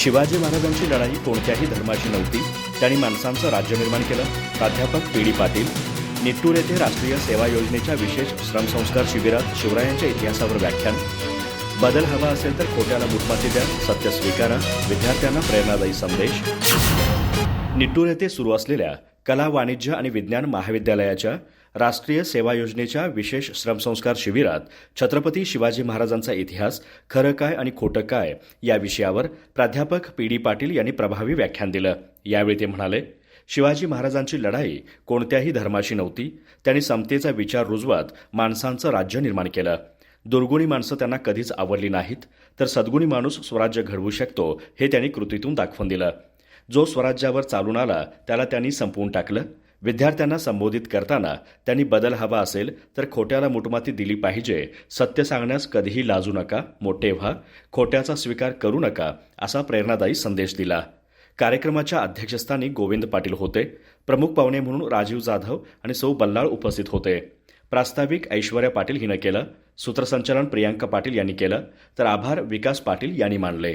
शिवाजी महाराजांची लढाई कोणत्याही धर्माची नव्हती. त्यांनी माणसांचं राज्य निर्माण केलं. प्राध्यापक पी डी पाटील निट्टूर येथे राष्ट्रीय सेवा योजनेच्या विशेष श्रमसंस्कार शिबिरात शिवरायांच्या इतिहासावर व्याख्यान. बदल हवा असेल तर खोट्याला मुठमाती द्या सत्य स्वीकारा विद्यार्थ्यांना प्रेरणादायी संदेश. निट्टूर येथे सुरू असलेल्या कला वाणिज्य आणि विज्ञान महाविद्यालयाच्या राष्ट्रीय सेवा योजनेच्या विशेष श्रमसंस्कार शिबिरात छत्रपती शिवाजी महाराजांचा इतिहास खरं काय आणि खोटं काय या विषयावर प्राध्यापक पी डी पाटील यांनी प्रभावी व्याख्यान दिलं. यावेळी ते म्हणाले शिवाजी महाराजांची लढाई कोणत्याही धर्माशी नव्हती. त्यांनी समतेचा विचार रुजवत माणसांचं राज्य निर्माण केलं. दुर्गुणी माणसं त्यांना कधीच आवडली नाहीत तर सद्गुणी माणूस स्वराज्य घडवू शकतो हे त्यांनी कृतीतून दाखवून दिलं. जो स्वराज्यावर चालून आला त्याला त्यांनी संपवून टाकलं. विद्यार्थ्यांना संबोधित करताना त्यांनी बदल हवा असेल तर खोट्याला मुटमाती दिली पाहिजे. सत्य सांगण्यास कधीही लाजू नका मोठे व्हा. खोट्याचा स्वीकार करू नका असा प्रेरणादायी संदेश दिला. कार्यक्रमाच्या अध्यक्षस्थानी गोविंद पाटील होते. प्रमुख पाहुणे म्हणून राजीव जाधव आणि सौ बल्लाळ उपस्थित होते. प्रास्ताविक ऐश्वर्या पाटील हिनं केलं. सूत्रसंचालन प्रियांका पाटील यांनी केलं. तर आभार विकास पाटील यांनी मानले.